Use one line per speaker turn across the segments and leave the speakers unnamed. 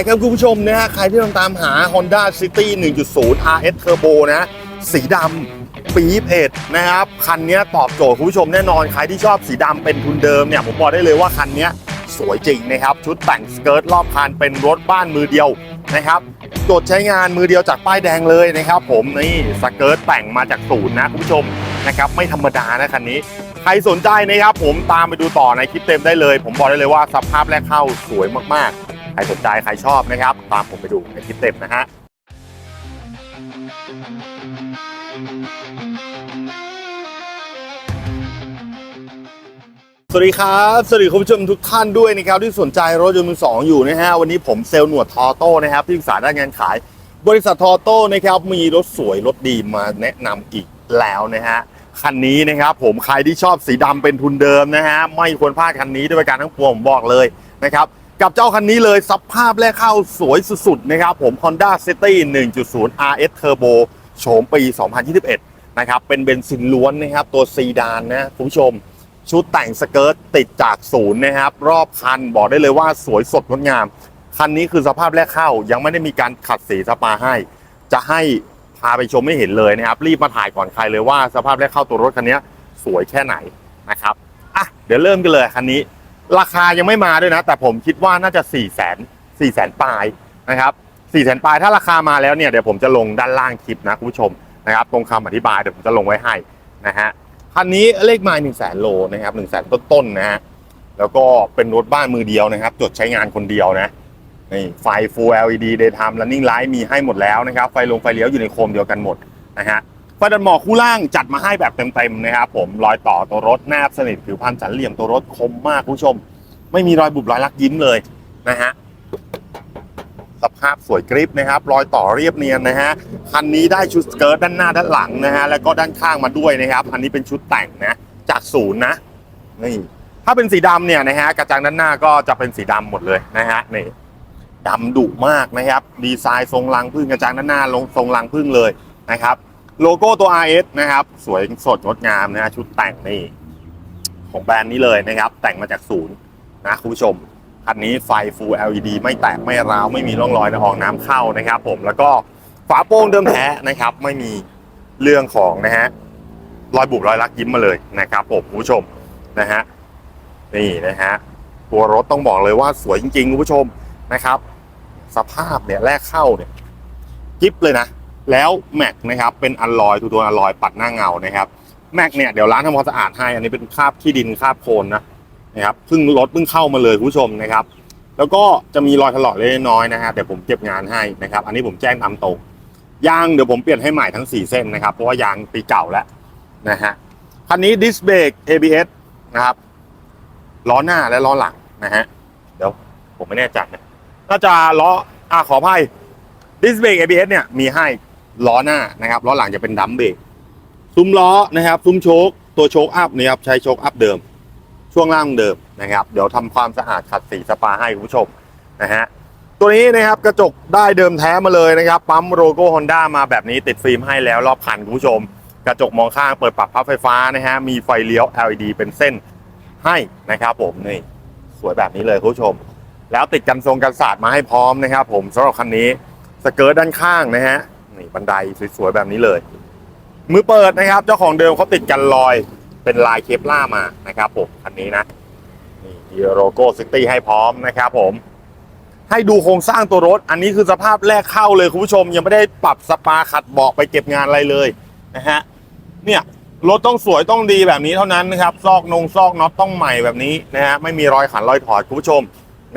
ายครับคุณผู้ชมนะฮะใครที่กำลังตามหา Honda City 1.0 RS Turbo นะสีดำปี๊เพจนะครับ คันนี้ตอบโจทย์คุณผู้ชมแน่นอนใครที่ชอบสีดำเป็นทุนเดิมเนี่ยผมบอกได้เลยว่าคันนี้สวยจริงนะครับ ชุดแต่งสเกิร์ตรอบคันเป็นรถบ้านมือเดียวนะครับโจทย์ใช้งานมือเดียวจากป้ายแดงเลยนะครับผมนี่สเกิร์ตแต่งมาจากศูนย์นะคุณผู้ชมนะครับไม่ธรรมดานะคันนี้ ใครสนใจนะครับผมตามไปดูต่อในคลิปเต็มได้เลย ผมบอกได้เลยว่าสภาพแรกเข้าสวยมากๆ ใครสนใจใครชอบนะครับ ตามผมไปดูในคลิปเต็มนะฮะสวัสดีครับ สวัสดีคุณผู้ชมทุกท่านด้วยนะครับที่สนใจรถยนต์มือสองอยู่นะฮะวันนี้ผมเซลล์หนวดทอโต้นะครับที่ปรึกษาด้านงานขาย บริษัททอโต้นะครับมีรถสวยรถดีมาแนะนำอีกแล้วนะฮะคันนี้นะครับผมใครที่ชอบสีดำเป็นทุนเดิมนะฮะไม่ควรพลาดคันนี้ด้วยการทั้งปวงผมบอกเลยนะครับ กับเจ้าคันนี้เลยสภาพแรกเข้าสวยสุดๆนะครับผม Honda City 1.0 RS Turbo โฉมปี 2021 นะครับเป็นเบนซินล้วนนะครับ ตัวซีดานนะคุณผู้ชม ชุดแต่งสเกิร์ตติดจากศูนย์นะครับ รอบคันบอกได้เลยว่าสวยสดงดงาม คันนี้คือสภาพแรกเข้ายังไม่ได้มีการขัดสีสปาให้ จะให้พาไปชมไม่เห็นเลยนะครับ รีบมาถ่ายก่อนใครเลยว่าสภาพแรกเข้าตัวรถคันนี้สวยแค่ไหนนะครับอะเดี๋ยวเริ่มกันเลยคันนี้ ราคายังไม่มาด้วยนะ แต่ผมคิดว่าน่าจะ4ี่แสนสี่แสนปลายนะครับสี่แสนปลายถ้าราคามาแล้วเนี่ยเดี๋ยวผมจะลงด้านล่างคลิปนะคุณผู้ชมนะครับตรงคำอธิบายเดี๋ยวผมจะลงไว้ให้นะฮะคันนี้เลขไมล์หนึ่งแสนโลนะครับหนึ่งแสนต้นๆนะฮะแล้วก็เป็นรถบ้านมือเดียวนะครับ จดใช้งานคนเดียวนะนี่ไฟ Full LED Daytime Running Light มีให้หมดแล้วนะครับ ไฟลงไฟเลี้ยวอยู่ในโคมเดียวกันหมดนะฮะ ไฟดันหมอกคู่ล่างจัดมาให้แบบเต็มๆนะครับผมรอยต่อตัวรถแนบสนิทผิวพรรณสันเหลี่ยมตัวรถคมมากคุณผู้ชม ไม่มีรอยบุบรอยลักยิ้มเลยนะฮะสภาพสวยกริปนะครับ รอยต่อเรียบเนียนนะฮะคันนี้ได้ชุดสเกิร์ตด้านหน้าด้านหลังนะฮะแล้วก็ด้านข้างมาด้วยนะครับ อันนี้เป็นชุดแต่งนะจากศูนย์นะนี่ถ้าเป็นสีดำเนี่ยนะฮะกระจังด้านหน้าก็จะเป็นสีดำหมดเลยนะฮะนี่ดำดุมากนะครับ ดีไซน์ทรงลังพึ่งกระจังด้านหน้าลงทรงลังพึ่งเลยนะครับ โลโก้ตัว RS นะครับ สวยสดงดงามนะ ชุดแต่งนี่ของแบรนด์นี้เลยนะครับ แต่งมาจากศูนย์นะคุณผู้ชม คันนี้ไฟ Full LED ไม่แตกไม่ร้าว ไม่มีร่องรอยละอองน้ำเข้านะครับผมแล้วก็ฝาโปร่งเดิมแท้นะครับ ไม่มีเรื่องของนะฮะรอยบุบรอยรักยิ้มมาเลยนะครับผมคุณผู้ชมนะฮะนี่นะฮะตัวรถต้องบอกเลยว่าสวยจริงๆคุณผู้ชมนะครับ สภาพเนี่ยแรกเข้าเนี่ยจิ๊บเลยนะ แล้วแม็กนะครับเป็นอลลอยตัวตัวอลลอยปัดหน้าเงานะครับแม็กเนี่ยเดี๋ยวร้านทำความสะอาดให้ อันนี้เป็นคราบขี้ดินคราบโคลนนะนะครับเพิ่งรถเพิ่งเข้ามาเลยคุณผู้ชมนะครับ แล้วก็จะมีรอยถลอกเล็กน้อยนะฮะเดี๋ยวผมเก็บงานให้นะครับ อันนี้ผมแจ้งตามตรงยางเดี๋ยวผมเปลี่ยนให้ใหม่ทั้ง 4 เส้นนะครับ เพราะว่ายางปีเก่าแล้วนะฮะคันนี้ดิสเบรก ABS นะครับล้อหน้าและล้อหลังนะฮะเดี๋ยวผมไม่แน่ใจนะน่าจะล้ออะขออภัยดิสเบรก ABS เนี่ยมีให้ ล้อหน้านะครับล้อหลังจะเป็นดัมเบรกซุ้มล้อนะครับซุ้มโชคตัวโชคอัพนะครับใช้โชคอัพเดิม ช่วงล่างเดิมนะครับ เดี๋ยวทำความสะอาดขัดสีสปาให้คุณผู้ชมนะฮะตัวนี้นะครับกระจกได้เดิมแท้มาเลยนะครับปั๊มโลโก้ฮอนด้ามาแบบนี้ติดฟิล์มให้แล้วรอบคันคุณผู้ชม กระจกมองข้างเปิดปรับพับไฟฟ้านะฮะมีไฟเลี้ยว LED เป็นเส้นให้นะครับผมนี่สวยแบบนี้เลยคุณผู้ชม แล้วติดกันทรงกันศาสตร์มาให้พร้อมนะครับผมสำหรับคันนี้สเกิร์ตด้านข้างนะฮะ นี่บันไดสวยๆแบบนี้เลย มือเปิดนะครับ เจ้าของเดิมเขาติดกันรอยเป็นลายเคปล่ามานะครับผมคันนี้นะนี่มีโลโก้ซิตี้ให้พร้อมนะครับผม ให้ดูโครงสร้างตัวรถ อันนี้คือสภาพแรกเข้าเลยคุณผู้ชม ยังไม่ได้ปรับสปาขัดเบาะไปเก็บงานอะไรเลยนะฮะเนี่ยรถต้องสวยต้องดีแบบนี้เท่านั้นนะครับ ซอกนงซอกน็อตต้องใหม่แบบนี้นะฮะไม่มีรอยขันรอยถอดคุณผู้ชม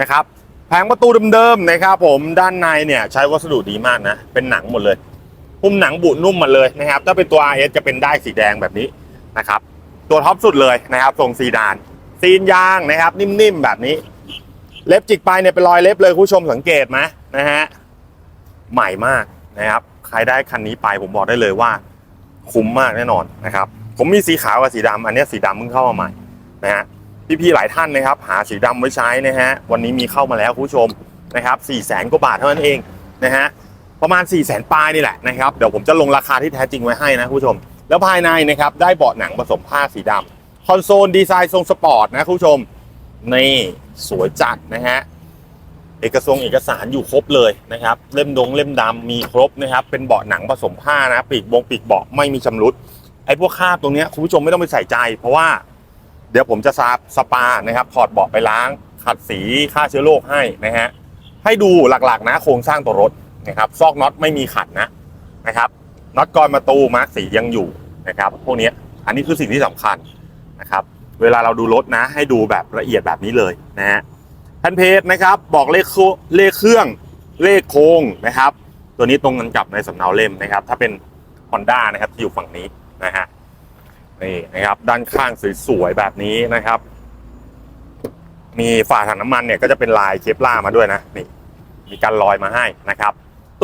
นะครับแผงประตูเดิมๆนะครับผมด้านในเนี่ยใช้วัสดุดีมากนะ เป็นหนังหมดเลย หุ้มหนังบุนุ่มหมดเลยนะครับ ถ้าเป็นตัว RS จะเป็นได้สีแดงแบบนี้นะครับ ตัวท็อปสุดเลยนะครับทรงซีดาน ซีนยางนะครับ นิ่มๆแบบนี้ เล็บจิกไปเนี่ยเป็นรอยเล็บเลยคุณผู้ชมสังเกตไหมนะฮะใหม่มากนะครับ ใครได้คันนี้ไปผมบอกได้เลยว่า คุ้มมากแน่นอนนะครับ ผมมีสีขาวกับสีดำอันนี้สีดำเพิ่งเข้ามาใหม่นะฮะพี่ๆหลายท่านนะครับ หาสีดำไว้ใช้นะฮะวันนี้มีเข้ามาแล้วคุณผู้ชมนะครับ4ี่แสนกว่าบาทเท่านั้นเองนะฮะ ประมาณ4ี่แสนปลายนี่แหละนะครับ เดี๋ยวผมจะลงราคาที่แท้จริงไว้ให้นะคุณผู้ชม แล้วภายในนะครับได้เบาะหนังผสมผ้าสีดำคอนโซลดีไซน์ทรงสปอร์ตนะคุณผู้ชม นี่สวยจัดนะฮะเอกสงเอกสารอยู่ครบเลยนะครับ เล่มดงเล่มดำมีครบนะครับ เป็นเบาะหนังผสมผ้านะปีกบงปีกเบาะไม่มีชำรุดไอ้พวกคราบตรงเนี้ยคุณผู้ชมไม่ต้องไปใส่ใจ เพราะว่าเดี๋ยวผมจะซาสปานะครับถอดเบาะไปล้าง ขัดสีฆ่าเชื้อโรคให้นะฮะให้ดูหลักๆนะโครงสร้างตัวรถ นะครับ ซอกน็อตไม่มีขัดนะนะครับ น็อตกรอนประตูมาร์กสียังอยู่นะครับ พวกนี้อันนี้คือสิ่งที่สำคัญนะครับ เวลาเราดูรถนะ ให้ดูแบบละเอียดแบบนี้เลยนะฮะแผ่นเพจนะครับ บอกเลขโคเลขเครื่องเลขโค้งนะครับ ตัวนี้ตรงกันกับในสำเนาเล่มนะครับ ถ้าเป็น Honda นะครับที่อยู่ฝั่งนี้นะฮะนี่นะครับ ด้านข้างสวยๆแบบนี้นะครับ มีฝาถังน้ำมันเนี่ยก็จะเป็นลายเคปล่ามาด้วยนะนี่มีการลอยมาให้นะครับ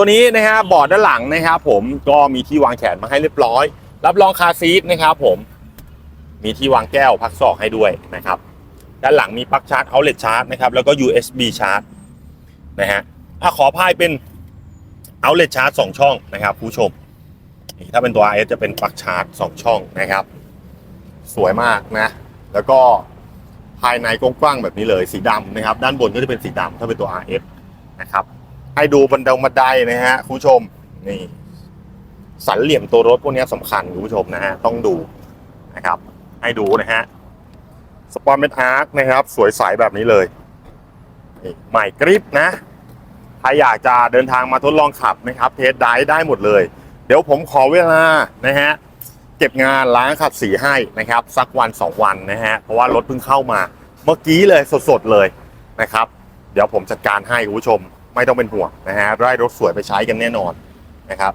ตัวนี้นะฮะบอร์ดด้านหลังนะครับผมก็มีที่วางแขนมาให้เรียบร้อย รับรองคาซีทนะครับผมมีที่วางแก้วพักศอกให้ด้วยนะครับ ด้านหลังมีปลั๊กชาร์จเอาเล t ชาร์จนะครับแล้วก็ USB ชาร์จนะฮะถ้าขอพายเป็นเอาเล t ชาร์จสองช่องนะครับผู้ชมถ้าเป็นตัว RS จะเป็นปลั๊กชาร์จสองช่องนะครับ สวยมากนะ แล้วก็ภายในกว้างๆแบบนี้เลยสีดำนะครับ ด้านบนก็จะเป็นสีดำถ้าเป็นตัว RS นะครับ ให้ดูบันไดบันไดนะฮะคุณผู้ชมนี่สันเหลี่ยมตัวรถพวกนี้สำคัญคุณผู้ชมนะฮะต้องดูนะครับ ให้ดูนะฮะสปอนเมทอาร์คนะครับ สวยใสแบบนี้เลยนี่ใหม่กริปนะใครอยากจะเดินทางมาทดลองขับนะครับ เทสไดได้หมดเลย เดี๋ยวผมขอเวลานะฮะเก็บงานล้างขัดสีให้นะครับ สักวันสองวันนะฮะเพราะว่ารถเพิ่งเข้ามา เมื่อกี้เลยสดๆเลยนะครับ เดี๋ยวผมจัดการให้คุณผู้ชม ไม่ต้องเป็นห่วงนะฮะได้รถสวยไปใช้กันแน่นอนนะครับ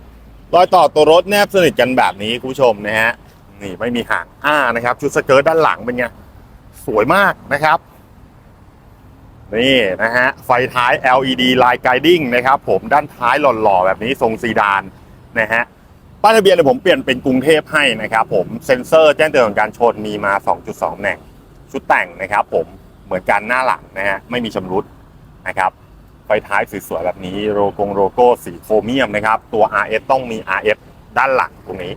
รอยต่อตัวรถแนบสนิทกันแบบนี้คุณผู้ชมนะฮะนี่ไม่มีห่างอ้านะครับชุดสเกิร์ตด้านหลังเป็นไงสวยมากนะครับ นี่นะฮะไฟท้าย LED Line Guiding นะครับ ผมด้านท้ายหล่อๆแบบนี้ทรงซีดานนะฮะป้ายทะเบียนเนี่ยผมเปลี่ยนเป็นกรุงเทพให้นะครับผมเซ็นเซอร์แจ้งเตือนของการชนมีมา 2.2แหน่งชุดแต่งนะครับ ผมเหมือนกันหน้าหลังนะฮะไม่มีชำรุดนะครับ ไฟท้ายสวยๆแบบนี้โลโกงโลโก้สีโครเมียมนะครับ ตัว RS ต้องมี RS ด้านหลังตรงนี้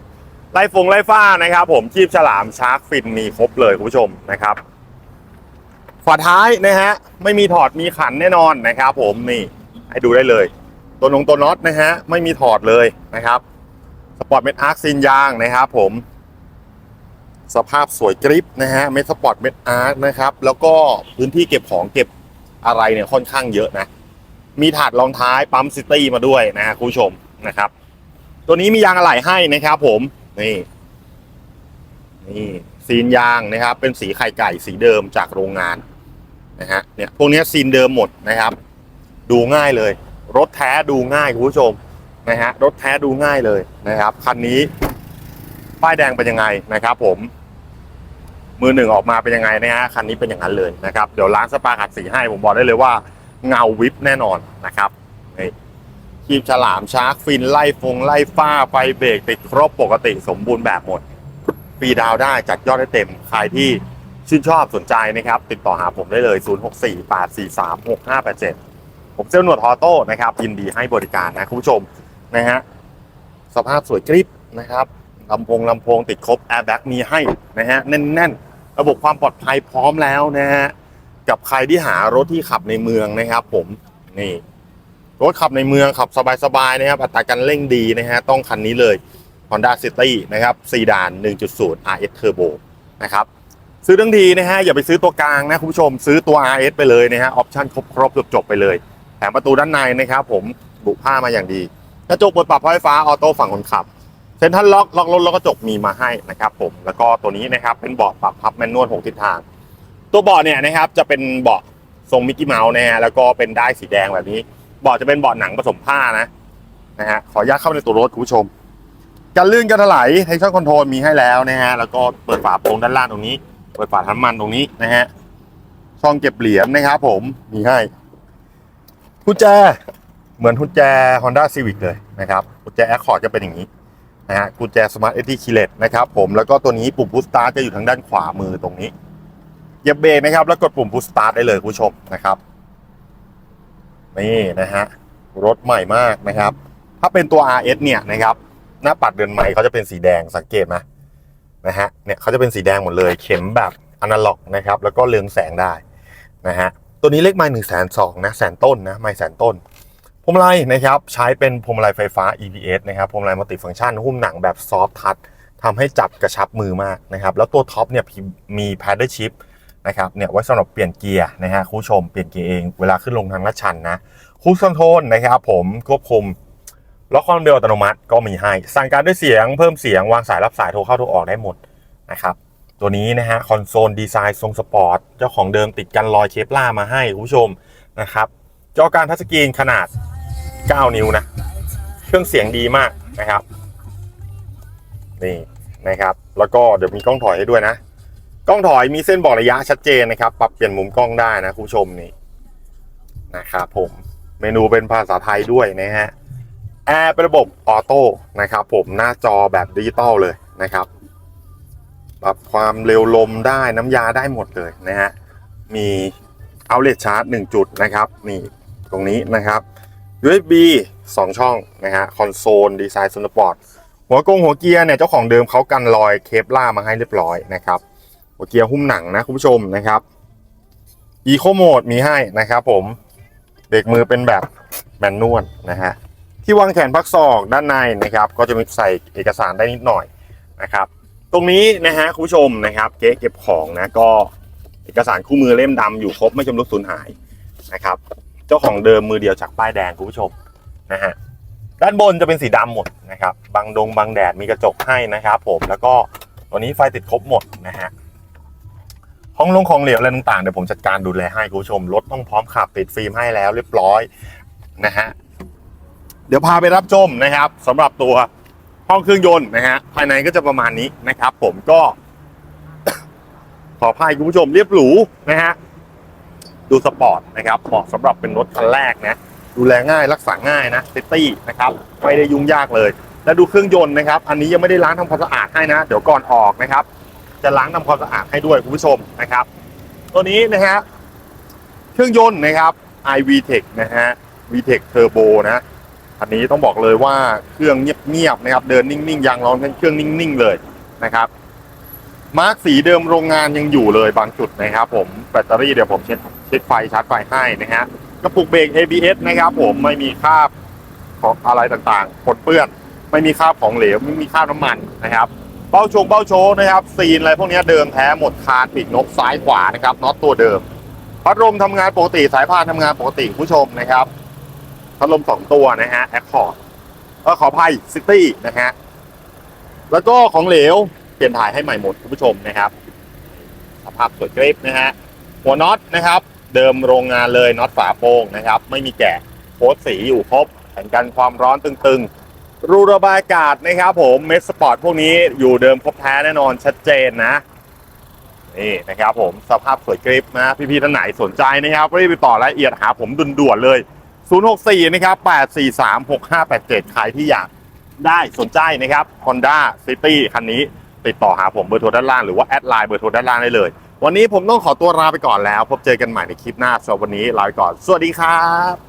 ไล่ฟงไล่ฟ้านะครับ ผมชีพฉลามชาร์กฟินมีครบเลยคุณผู้ชมนะครับฝาท้ายนะฮะไม่มีถอดมีขันแน่นอนนะครับ ผมนี่ให้ดูได้เลย ตัวนงตัวน็อตนะฮะไม่มีถอดเลยนะครับสปอร์ตเม็ดอาร์คซินยางนะครับผม สภาพสวยกริปนะฮะเม็ดสปอร์ตเม็ดอาร์คนะครับ แล้วก็พื้นที่เก็บของเก็บอะไรเนี่ยค่อนข้างเยอะนะ มีถาดรองท้ายปั๊มซิตี้มาด้วยนะคุณผู้ชมนะครับ ตัวนี้มียางอะไหล่ให้นะครับผมนี่นี่ซีนยางนะครับ เป็นสีไข่ไก่สีเดิมจากโรงงานนะฮะเนี่ยพวกนี้ซีนเดิมหมดนะครับ ดูง่ายเลย รถแท้ดูง่ายคุณผู้ชมนะฮะรถแท้ดูง่ายเลยนะครับคันนี้ป้ายแดงเป็นยังไงนะครับ ผมมือหนึ่งออกมาเป็นยังไงนะฮะคันนี้เป็นอย่างนั้นเลยนะครับ เดี๋ยวล้างสปาขัดสีให้ผมบอกได้เลยว่า เงาวิบแน่นอนนะครับนี่คีบฉลามชาร์กฟินไล่ฟงไล่ฟ้าไฟเบรกติดครบปกติสมบูรณ์แบบหมดฟรีดาวได้จัดยอดได้เต็มใครที่ชื่นชอบสนใจนะครับ ติดต่อหาผมได้เลย 0648436587 ผมเซลลหนวดออโต้นะครับ ยินดีให้บริการนะคุณผู้ชมนะฮะสภาพสวยกริบนะครับลำโพงลำโพงติดครบแอร์แบ็กมีให้นะฮะแน่นๆ ระบบความปลอดภัยพร้อมแล้วนะฮะ กับใครที่หารถที่ขับในเมืองนะครับ ผมนี่รถขับในเมืองขับสบายๆนะครับ อัตราการเร่งดีนะฮะต้องคันนี้เลย Honda City นะครับซีดาน 1.0 RS Turbo นะครับซื้อทั้งทีนะฮะอย่าไปซื้อตัวกลางนะคุณผู้ชมซื้อตัว RS ไปเลยนะฮะออปชั่นครบๆจบๆไปเลยแถมประตูด้านในนะครับ ผมบุผ้ามาอย่างดีกระจกเปิดปรับไฟฟ้าออโต้ฝั่งคนขับเซ็นทรัลล็อกล็อกรถแล้วก็จกมีมาให้นะครับ ผมแล้วก็ตัวนี้นะครับเป็นเบาะปรับพับแมนนวล6ทิศทาง ตัวเบาะเนี่ยนะครับจะเป็นเบาะทรงมิกกี้เมาส์นะฮะแล้วก็เป็นได้ายสีแดงแบบนี้เบาะจะเป็นเบาะหนังผสมผ้านะนะฮะขออนุญาตเข้าในตัวรถคุณผู้ชมการลื่นการถลายเทคชั่นคอนโทรลมีให้แล้วนะฮะแล้วก็เปิดฝาโปรงด้านล่างตรงนี้ เปิดฝาทั้งมันตรงนี้นะฮะช่องเก็บเหรียญนะครับผมมีให้กุญแจเหมือนกุญแจ Honda Civic เลยนะครับกุญแจ Accord จะเป็นอย่างนี้นะฮะกุญแจ Smart SD Keyless นะครับผมแล้วก็ตัวนี้ปุ่ม Push Start จะอยู่ทางด้านขวามือตรงนี้ เหยียบเบรกนะครับ แล้วกดปุ่ม Push Start ได้เลยคุณผู้ชมนะครับ นี่นะฮะรถใหม่มากนะครับ ถ้าเป็นตัว RS เนี่ยนะครับ หน้าปัดเดือนใหม่เขาจะเป็นสีแดงสังเกตไหมนะฮะเนี่ยเขาจะเป็นสีแดงหมดเลยเข็มแบบอนาล็อกนะครับ แล้วก็เรืองแสงได้นะฮะตัวนี้เลขไม้หนึ่งแสนสองนะแสนต้นนะไม้แสนต้นพวงมาลัยนะครับใช้เป็นพวงมาลัยไฟฟ้า EPS นะครับพวงมาลัยมัลติฟังก์ชันหุ้มหนังแบบซอฟทัชทำให้จับกระชับมือมากนะครับ แล้วตัวท็อปเนี่ยมีแพดเดิลชิพ นะครับเนี่ยไว้สำหรับเปลี่ยนเกียร์นะฮะคุณผู้ชมเปลี่ยนเกียร์เองเวลาขึ้นลงทางลาดชันนะคูคอนโทรลนะครับผมควบคุมล็อกความเร็วอัตโนมัติก็มีให้สั่งการด้วยเสียงเพิ่มเสียงวางสายรับสายโทรเข้าโทรออกได้หมดนะครับตัวนี้นะฮะคอนโซลดีไซน์ทรงสปอร์ตเจ้าของเดิมติดกันรอยเคปล่ามาให้คุณผู้ชมนะครับจอการทัชสกรีนขนาด 9 นิ้วนะ เครื่องเสียงดีมากนะครับนี่นะครับ แล้วก็เดี๋ยวมีกล้องถอยให้ด้วยนะ กล้องถอยมีเส้นบอกระยะชัดเจนนะครับ ปรับเปลี่ยนมุมกล้องได้นะคุณผู้ชมนี่นะครับผมเมนูเป็นภาษาไทยด้วยนะฮะแอร์เป็นระบบออโต้นะครับ ผมหน้าจอแบบดิจิตอลเลยนะครับ ปรับความเร็วลมได้น้ำยาได้หมดเลยนะฮะมีเอาเล t ชาร์จ1จุดนะครับนี่ตรงนี้นะครับ USB 2 ช่องนะฮะคอนโซลดีไซน์สปอร์ตหัวกงหัวเกียร์เนี่ยเจ้าของเดิมเขากันรอยเคปล่ามาให้เรียบร้อยนะครับ หัวเกียร์หุ้มหนังนะคุณผู้ชมนะครับ Eco Mode มีให้นะครับผมเบรกมือเป็นแบบแมนนวลนะฮะที่วางแขนพักศอกด้านในนะครับ ก็จะมีใส่เอกสารได้นิดหน่อยนะครับ ตรงนี้นะฮะคุณผู้ชมนะครับเก๊เก็บของนะก็เอกสารคู่มือเล่มดำอยู่ครบไม่ชำรุดสูญหายนะครับ เจ้าของเดิมมือเดียวจากป้ายแดงคุณผู้ชมนะฮะด้านบนจะเป็นสีดำหมดนะครับบังดงบังแดดมีกระจกให้นะครับ ผมแล้วก็ตัวนี้ไฟติดครบหมดนะฮะ ห้องลงของเหลวอะไรต่างๆเดี๋ยวผมจัดการดูแลให้คุณผู้ชมรถต้องพร้อมขับติดฟิล์มให้แล้วเรียบร้อยนะฮะเดี๋ยวพาไปรับชมนะครับสำหรับตัวห้องเครื่องยนต์นะฮะภายในก็จะประมาณนี้นะครับ ผมก็ขออภัยคุณผู้ชมเรียบหรูนะฮะดูสปอร์ตนะครับเหมาะสำหรับเป็นรถคันแรกนะดูแลง่ายรักษาง่ายนะซิตี้นะครับไม่ได้ยุ่งยากเลย แล้วดูเครื่องยนต์นะครับ อันนี้ยังไม่ได้ล้างทำความสะอาดให้นะ เดี๋ยวก่อนออกนะครับ จะล้างทำความสะอาดให้ด้วยคุณผู้ชมนะครับ ตัวนี้นะฮะเครื่องยนต์นะครับ iVTEC นะฮะ VTEC Turbo นะอันนี้ต้องบอกเลยว่าเครื่องเงียบๆนะครับ เดินนิ่งๆยางร้อนเครื่องนิ่งๆเลยนะครับมาร์กสีเดิมโรงงานยังอยู่เลยบางจุดนะครับ ผมแบตเตอรี่เดี๋ยวผมเช็ดเช็ดไฟชาร์จไฟให้นะฮะกระปุกเบรก ABS นะครับ ผมไม่มีคราบของอะไรต่างๆปนเปื้อน ไม่มีคราบของเหลวไม่มีคราบน้ำมันนะครับ เบ้าชงเบ้าโชว์นะครับซีนอะไรพวกนี้เดิมแท้หมดคานปีกนกซ้ายขวานะครับน็อตตัวเดิมพัดลมทำงานปกติสายพานทำงานปกติคุณผู้ชมนะครับพัดลมสองตัวนะฮะแอคคอร์ดเออขออภัยซิตี้นะฮะแล้วก็ของเหลวเปลี่ยนถ่ายให้ใหม่หมดคุณผู้ชมนะครับ สภาพสวยกริบนะฮะหัวน็อตนะครับ เดิมโรงงานเลยน็อตฝาโป่งนะครับ ไม่มีแกะโค้ดสีอยู่ครบแผ่นกันความร้อนตึงๆ รูระบายอากาศนะครับผมเมสสปอร์ตพวกนี้อยู่เดิมครบแท้แน่นอนชัดเจนนะนี่นะครับผมสภาพสวยกริบนะพี่ๆท่านไหนสนใจนะครับรีบไปต่อรายละเอียดหาผมด่วนๆเลย 064 นะครับ 843 6587 ใครที่อยากได้สนใจนะครับ Honda City คันนี้ติดต่อหาผมเบอร์โทรด้านล่างหรือว่าแอดไลน์เบอร์โทรด้านล่างได้เลย วันนี้ผมต้องขอตัวลาไปก่อนแล้ว พบเจอกันใหม่ในคลิปหน้าสำหรับวันนี้ลาไปก่อน สวัสดีครับ